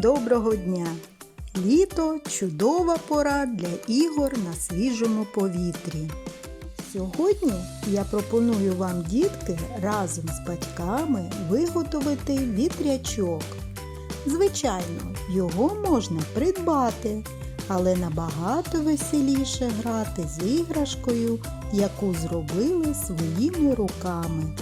доброго дня! Літо чудова пора для ігор на свіжому повітрі. Сьогодні я пропоную вам, дітки, разом з батьками виготовити вітрячок. Звичайно, його можна придбати, але набагато веселіше грати з іграшкою, яку зробили своїми руками.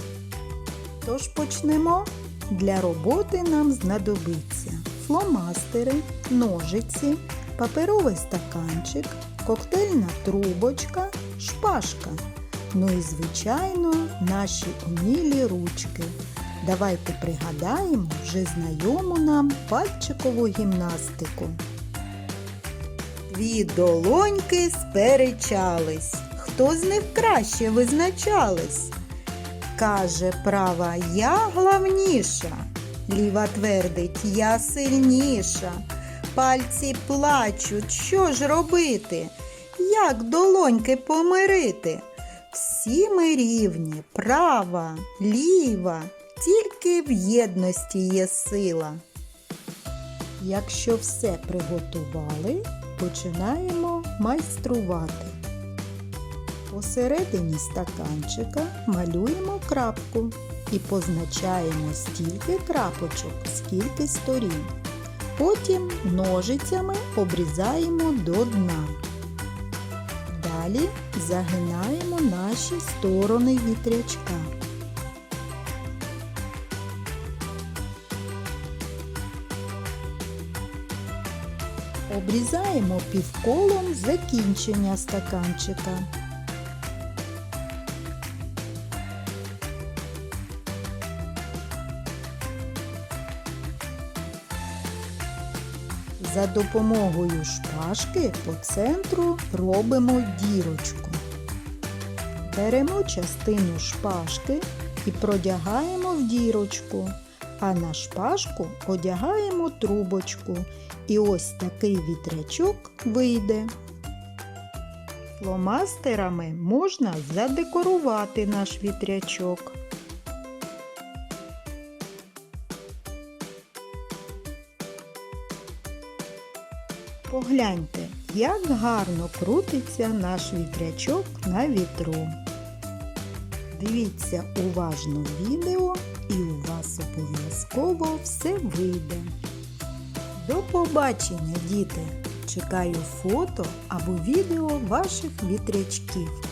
Тож почнемо. Для роботи нам знадобиться фломастери, ножиці, паперовий стаканчик, коктейльна трубочка, шпажка. Ну і, звичайно, наші умілі ручки. Давайте пригадаємо вже знайому нам пальчикову гімнастику. Дві долоньки сперечались. Хто з них краще визначались? Каже права я главніша, ліва твердить я сильніша. Пальці плачуть, що ж робити? Як долоньки помирити? Всі ми рівні, права, ліва, тільки в єдності є сила. Якщо все приготували, починаємо майструвати. Посередині стаканчика малюємо крапку і позначаємо стільки крапочок, скільки сторін. Потім ножицями обрізаємо до дна. Далі загинаємо наші сторони вітрячка. Обрізаємо півколом закінчення стаканчика. За допомогою шпажки по центру робимо дірочку. Беремо частину шпажки і продягаємо в дірочку, а на шпажку одягаємо трубочку. І ось такий вітрячок вийде. Фломастерами можна задекорувати наш вітрячок. Погляньте, як гарно крутиться наш вітрячок на вітру. Дивіться уважно відео і у вас обов'язково все вийде. До побачення, діти! Чекаю фото або відео ваших вітрячків.